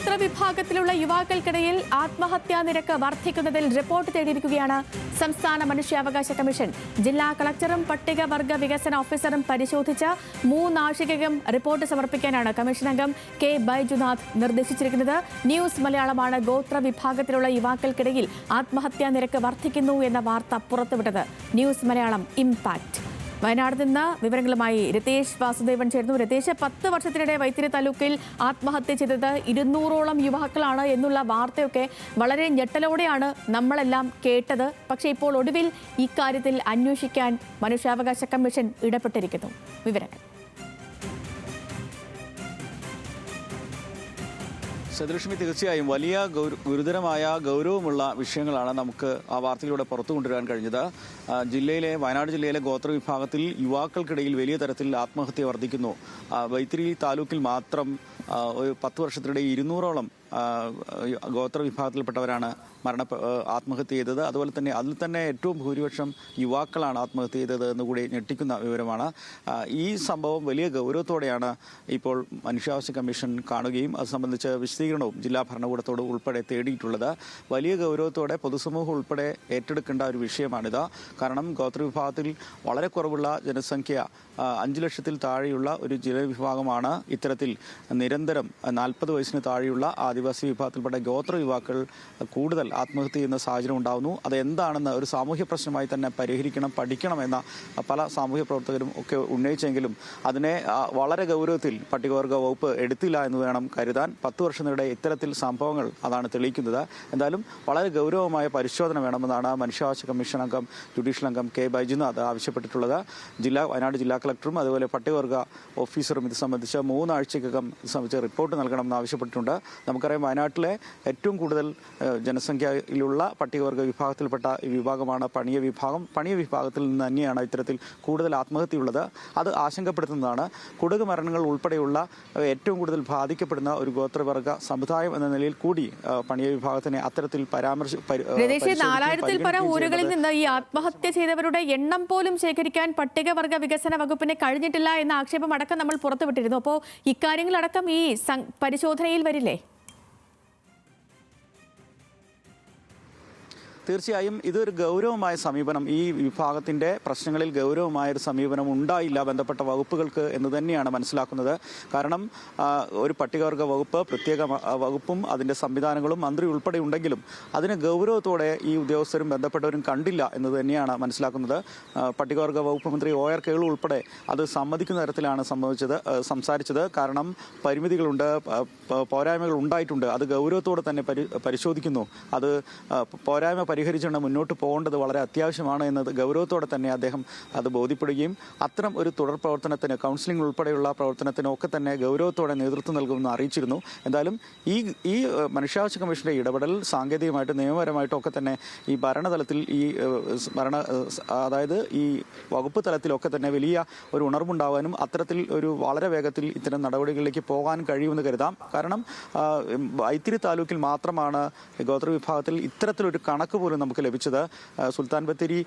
ഗോത്ര വിഭാഗത്തിലുള്ള യുവാക്കൾക്കിടയിൽ ആത്മഹത്യാ നിരക്ക് വർദ്ധിക്കുന്നതിൽ റിപ്പോർട്ട് തേടിയിരിക്കുകയാണ് സംസ്ഥാന മനുഷ്യാവകാശ കമ്മീഷൻ. ജില്ലാ കളക്ടറും പട്ടികവർഗ വികസന ഓഫീസറും പരിശോധിച്ച മൂന്നാഴ്ചയ്ക്കകം റിപ്പോർട്ട് സമർപ്പിക്കാനാണ് കമ്മീഷൻ അംഗം കെ ബൈജുനാഥ് നിർദ്ദേശിച്ചിരിക്കുന്നത്. ന്യൂസ് മലയാളമാണ് ഗോത്ര വിഭാഗത്തിലുള്ള യുവാക്കൾക്കിടയിൽ ആത്മഹത്യാ നിരക്ക് വർദ്ധിക്കുന്നു എന്ന വാർത്ത പുറത്തുവിട്ടത്. News Malayalam impact. വയനാട് നിന്ന് വിവരങ്ങളുമായി രതേഷ് വാസുദേവൻ ചേർന്നു രതേഷ് പത്ത് വർഷത്തിനിടെ വൈത്തിരി താലൂക്കിൽ ആത്മഹത്യ ചെയ്തത് ഇരുന്നൂറോളം യുവാക്കളാണ് എന്നുള്ള വാർത്തയൊക്കെ വളരെ ഞെട്ടലോടെയാണ് നമ്മളെല്ലാം കേട്ടത്. പക്ഷേ ഇപ്പോൾ ഒടുവിൽ ഇക്കാര്യത്തിൽ അന്വേഷിക്കാൻ മനുഷ്യാവകാശ കമ്മീഷൻ ഇടപെട്ടിരിക്കുന്നു. വിവരങ്ങൾ. സദൃഷ്മി തീർച്ചയായും വലിയ ഗൗര- ഗുരുതരമായ ഗൗരവമുള്ള വിഷയങ്ങളാണ് നമുക്ക് ആ വാർത്തയിലൂടെ പുറത്തു കൊണ്ടുവരാൻ കഴിഞ്ഞത്. ജില്ലയിലെ വയനാട് ജില്ലയിലെ ഗോത്ര വിഭാഗത്തിൽ യുവാക്കൾക്കിടയിൽ വലിയ തരത്തിൽ ആത്മഹത്യ വർദ്ധിക്കുന്നു. വൈത്തിരി താലൂക്കിൽ മാത്രം ഒരു പത്ത് വർഷത്തിനിടെ ഇരുന്നൂറോളം ആ, ഗോത്ര വിഭാഗത്തിൽപ്പെട്ടവരാണ് മരണ ആത്മഹത്യ ചെയ്തത്. അതുപോലെ തന്നെ അതിൽ തന്നെ ഏറ്റവും ഭൂരിപക്ഷം യുവാക്കളാണ് ആത്മഹത്യ ചെയ്തത് എന്നുകൂടി ഞെട്ടിക്കുന്ന വിവരമാണ്. ഈ സംഭവം വലിയ ഗൗരവത്തോടെയാണ് ഇപ്പോൾ മനുഷ്യാവകാശ കമ്മീഷൻ കാണുകയും അത് സംബന്ധിച്ച് വിശദീകരണവും ജില്ലാ ഭരണകൂടത്തോട് ഉൾപ്പെടെ തേടിയിട്ടുള്ളത്. വലിയ ഗൗരവത്തോടെ പൊതുസമൂഹം ഉൾപ്പെടെ ഏറ്റെടുക്കേണ്ട ഒരു വിഷയമാണിത്. കാരണം ഗോത്രവിഭാഗത്തിൽ വളരെ കുറവുള്ള ജനസംഖ്യ അഞ്ച് ലക്ഷത്തിൽ താഴെയുള്ള ഒരു ജനവിഭാഗമാണ് ഇത്തരത്തിൽ നിരന്തരം നാൽപ്പത് വയസ്സിന് താഴെയുള്ള ആദിവാസി വിഭാഗത്തിൽപ്പെട്ട ഗോത്ര യുവാക്കൾ കൂടുതൽ ആത്മഹത്യ ചെയ്യുന്ന സാഹചര്യം ഉണ്ടാകുന്നു അത് എന്താണെന്ന് ഒരു സാമൂഹ്യ പ്രശ്നമായി തന്നെ പരിഹരിക്കണം പഠിക്കണം എന്ന പല സാമൂഹ്യ പ്രവർത്തകരും ഒക്കെ ഉന്നയിച്ചെങ്കിലും അതിനെ വളരെ ഗൗരവത്തിൽ പട്ടികവർഗ വകുപ്പ് എടുത്തില്ല എന്ന് വേണം കരുതാൻ. പത്ത് വർഷത്തിനിടെ ഇത്തരത്തിൽ സംഭവങ്ങൾ അതാണ് തെളിയിക്കുന്നത്. എന്തായാലും വളരെ ഗൗരവമായ പരിശോധന വേണമെന്നാണ് മനുഷ്യാവകാശ കമ്മീഷൻ അംഗം ജുഡീഷ്യൽ അംഗം കെ ബൈജുനാഥ് ആവശ്യപ്പെട്ടിട്ടുള്ളത്. ജില്ലാ വയനാട് ജില്ലാ കളക്ടറും അതുപോലെ പട്ടികവർഗ ഓഫീസറും ഇത് സംബന്ധിച്ച് മൂന്നാഴ്ചക്കകം സംബന്ധിച്ച് റിപ്പോർട്ട് നൽകണമെന്ന് ആവശ്യപ്പെട്ടിട്ടുണ്ട്. നമുക്കറിയാം വയനാട്ടിലെ ഏറ്റവും കൂടുതൽ ജനസംഖ്യയിലുള്ള പട്ടികവർഗ വിഭാഗത്തിൽപ്പെട്ട വിഭാഗമാണ് പണിയ വിഭാഗം. പണിയ വിഭാഗത്തിൽ നിന്ന് തന്നെയാണ് ഇത്തരത്തിൽ കൂടുതൽ ആത്മഹത്യയുള്ളത് അത് ആശങ്കപ്പെടുത്തുന്നതാണ്. കുടുക്ക് മരണങ്ങൾ ഉൾപ്പെടെയുള്ള ഏറ്റവും കൂടുതൽ ബാധിക്കപ്പെടുന്ന ഒരു ഗോത്രവർഗ സമുദായം എന്ന നിലയിൽ കൂടി പണിയ വിഭാഗത്തിനെ അത്തരത്തിൽ പരാമർശ പരി- ഏഹ്, നാലായിരത്തിൽ പരം ഊരുകളിൽ നിന്ന് ഈ ആത്മഹത്യ ചെയ്തവരുടെ എണ്ണം പോലും ശേഖരിക്കാൻ പട്ടികവർഗ വികസന വകുപ്പിന് കഴിഞ്ഞിട്ടില്ല എന്ന ആക്ഷേപം അടക്കം നമ്മൾ പുറത്തുവിട്ടിരുന്നു. അപ്പോൾ ഇക്കാര്യങ്ങളടക്കം ഈ പരിശോധനയിൽ വരില്ലേ? തീർച്ചയായും ഇതൊരു ഗൗരവമായ സമീപനം. ഈ വിഭാഗത്തിന്റെ പ്രശ്നങ്ങളിൽ ഗൗരവമായ ഒരു സമീപനം ഉണ്ടായില്ല ബന്ധപ്പെട്ട വകുപ്പുകൾക്ക് എന്ന് തന്നെയാണ് മനസ്സിലാക്കുന്നത്. കാരണം ഒരു പട്ടികവർഗ വകുപ്പ് പ്രത്യേക വകുപ്പും അതിന്റെ സംവിധാനങ്ങളും മന്ത്രി ഉൾപ്പെടെ ഉണ്ടെങ്കിലും അതിന് ഗൗരവത്തോടെ ഈ ഉദ്യോഗസ്ഥരും ബന്ധപ്പെട്ടവരും കണ്ടില്ല എന്ന് തന്നെയാണ് മനസ്സിലാക്കുന്നത്. പട്ടികവർഗ വകുപ്പ് മന്ത്രി ഒ ആർ കേളു ഉൾപ്പെടെ അത് സമ്മതിക്കുന്ന തരത്തിലാണ് സംഭവിച്ചത് സംസാരിച്ചത്. കാരണം പരിമിതികളുണ്ട് പോരായ്മകൾ ഉണ്ടായിട്ടുണ്ട്. അത് ഗൗരവത്തോടെ തന്നെ പരിശോധിക്കുന്നു. അത് പോരായ്മ പരിഹരിച്ചുകൊണ്ട് മുന്നോട്ട് പോകേണ്ടത് വളരെ അത്യാവശ്യമാണ് എന്നത് ഗൗരവത്തോടെ തന്നെ അദ്ദേഹം അത് ബോധ്യപ്പെടുകയും അത്തരം ഒരു തുടർ പ്രവർത്തനത്തിന് കൗൺസിലിംഗ് ഉൾപ്പെടെയുള്ള പ്രവർത്തനത്തിനൊക്കെ തന്നെ ഗൗരവത്തോടെ നേതൃത്വം നൽകുമെന്ന് അറിയിച്ചിരുന്നു. എന്തായാലും ഈ ഈ മനുഷ്യാവകാശ കമ്മീഷന്റെ ഇടപെടൽ സാങ്കേതികമായിട്ട് നിയമപരമായിട്ടും ഒക്കെ തന്നെ ഈ ഭരണതലത്തിൽ ഈ ഭരണ അതായത് ഈ വകുപ്പ് തലത്തിലൊക്കെ തന്നെ വലിയ ഒരു ഉണർവുണ്ടാവാനും അത്തരത്തിൽ ഒരു വളരെ വേഗത്തിൽ ഇത്തരം നടപടികളിലേക്ക് പോകാൻ കഴിയുമെന്ന് കരുതാം. കാരണം വൈത്തിരി താലൂക്കിൽ മാത്രമാണ് ഗോത്രവിഭാഗത്തിൽ ഇത്തരത്തിലൊരു കണക്ക് പോലും നമുക്ക് ലഭിച്ചത്. സുൽത്താൻ ബത്തേരി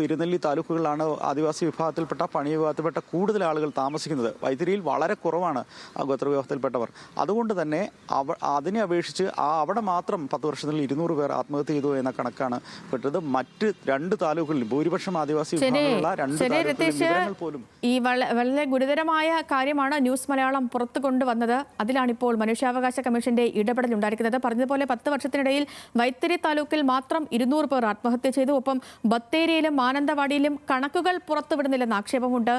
തിരുനെല്ലി താലൂക്കുകളിലാണ് ആദിവാസി വിഭാഗത്തിൽപ്പെട്ട പണി വിഭാഗത്തിൽപ്പെട്ട കൂടുതൽ ആളുകൾ താമസിക്കുന്നത്. വൈത്തിരിയിൽ വളരെ കുറവാണ് ഗോത്ര ഗോത്രവിഭാഗത്തിൽപ്പെട്ടവർ അതുകൊണ്ട് തന്നെ അവ അതിനെ അപേക്ഷിച്ച് ആ അവിടെ മാത്രം പത്ത് വർഷത്തിൽ ഇരുന്നൂറ് പേർ ആത്മഹത്യ ചെയ്തു എന്ന കണക്കാണ് പെട്ടത്. മറ്റ് രണ്ട് താലൂക്കുകളിൽ ഭൂരിപക്ഷം ആദിവാസി വിഭാഗങ്ങളുള്ള രണ്ട് പോലും. ഈ വളരെ ഗുരുതരമായ കാര്യമാണ് ന്യൂസ് മലയാളം പുറത്തു കൊണ്ടുവന്നത്. അതിലാണിപ്പോൾ മനുഷ്യാവകാശ കമ്മീഷന്റെ ഇടപെടൽ ഉണ്ടായിരിക്കുന്നത് പറഞ്ഞതുപോലെ പത്ത് വർഷത്തിനിടയിൽ വൈത്തിരി താലൂക്കിൽ മാത്രം ഇരുന്നൂറ് പേർ ആത്മഹത്യ ചെയ്തു. ഒപ്പം ബത്തേരിയിലും മാനന്തവാടിയിലും കണക്കുകൾ പുറത്തുവിടുന്നില്ലെന്ന് ആക്ഷേപമുണ്ട്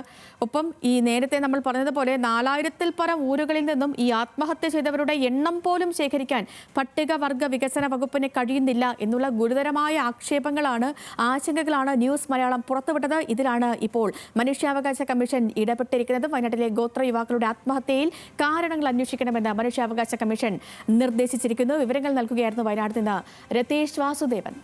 ഒപ്പം ഈ നേരത്തെ നമ്മൾ പറഞ്ഞതുപോലെ നാലായിരത്തിൽ പരം ഊരുകളിൽ നിന്നും ഈ ആത്മഹത്യ ചെയ്തവരുടെ എണ്ണം പോലും ശേഖരിക്കാൻ പട്ടികവർഗ വികസന വകുപ്പിന് കഴിയുന്നില്ല എന്നുള്ള ഗുരുതരമായ ആക്ഷേപങ്ങളാണ് ആശങ്കകളാണ് ന്യൂസ് മലയാളം പുറത്തുവിട്ടത്. ഇതിലാണ് ഇപ്പോൾ മനുഷ്യാവകാശ കമ്മീഷൻ ഇടപെട്ടിരിക്കുന്നത്. വയനാട്ടിലെ ഗോത്ര യുവാക്കളുടെ ആത്മഹത്യയിൽ കാരണങ്ങൾ അന്വേഷിക്കണമെന്ന് മനുഷ്യാവകാശ കമ്മീഷൻ നിർദ്ദേശിച്ചിരിക്കുന്നു. വിവരങ്ങൾ നൽകുകയായിരുന്നു വയനാട് നിന്ന് രതീഷ് Even.